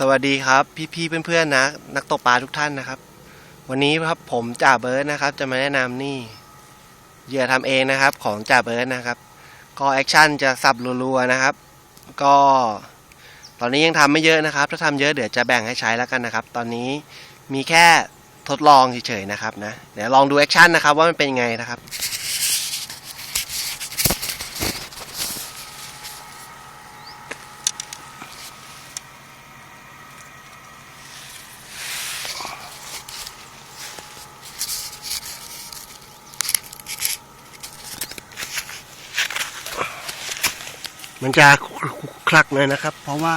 สวัสดีครับ พี่ๆเพื่อนๆนะนักตกปลาทุกท่านนะครับ วันนี้ครับผมจ่าเบิร์ดนะครับ จะมาแนะนำนี่เหยื่อทำเองนะครับ ของจ่าเบิร์ดนะครับ ก็แอคชั่นจะสับรัวๆนะครับ ก็ตอนนี้ยังทำไม่เยอะนะครับ ถ้าทำเยอะเดี๋ยวจะแบ่งให้ใช้แล้วกันนะครับ ตอนนี้มีแค่ทดลองเฉยๆนะครับนะเดี๋ยวลองดูแอคชั่นนะครับว่ามันเป็นยังไงนะครับ มันจะคลักหน่อยนะครับ เพราะว่า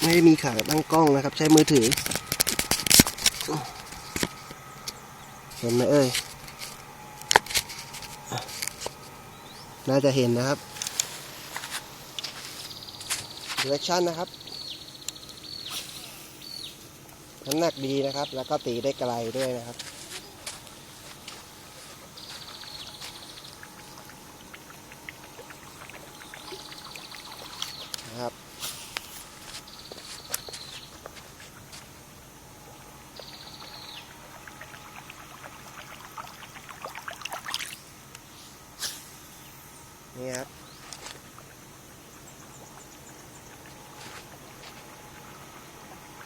ไม่ได้มีขาตั้งกล้องนะครับ ใช้มือถือเห็นไหมเอ่ยน่าจะเห็นนะครับดูแอคชั่นนะครับน้ำหนักดีนะครับ แล้วก็ตีได้ไกลด้วยนะครับ นะครับ นี่ครับ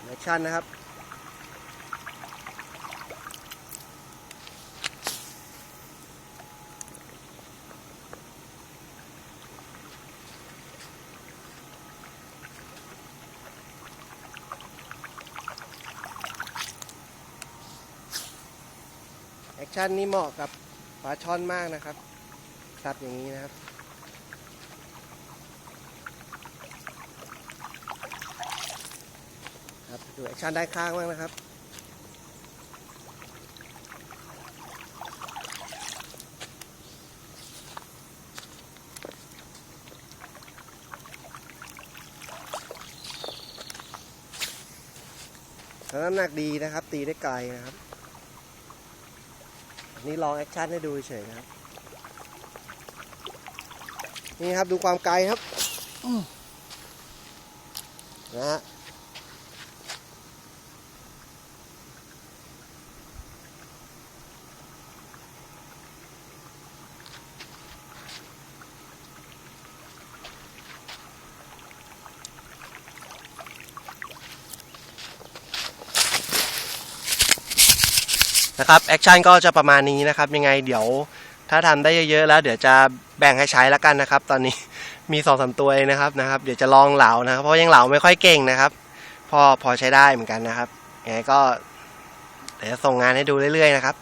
แอคชั่นนะครับ แอคชั่นนี้เหมาะกับปลาช่อนมากนะครับซัดอย่างนี้นะครับ ครับดูแอคชั่นด้านข้างบ้างนะครับ น้ำหนักดีนะครับ ตีได้ไกลนะครับ นี่ลองแอคชั่นให้ดูเฉยๆนะครับ นี่ครับดูความไกลครับอืมนะฮะ นะครับแอคชั่นก็จะประมาณนี้นะครับ ยังไงเดี๋ยวถ้าทำได้เยอะๆแล้ว เดี๋ยวจะแบ่งให้ใช้แล้วกันนะครับ ตอนนี้มีสองสามตัวเองนะครับนะครับ เดี๋ยวจะลองเหลานะครับเพราะยังเหลาไม่ค่อยเก่งนะครับ พอพอใช้ได้เหมือนกันนะครับยังไงก็เดี๋ยวส่งงานให้ดูเรื่อยๆนะครับ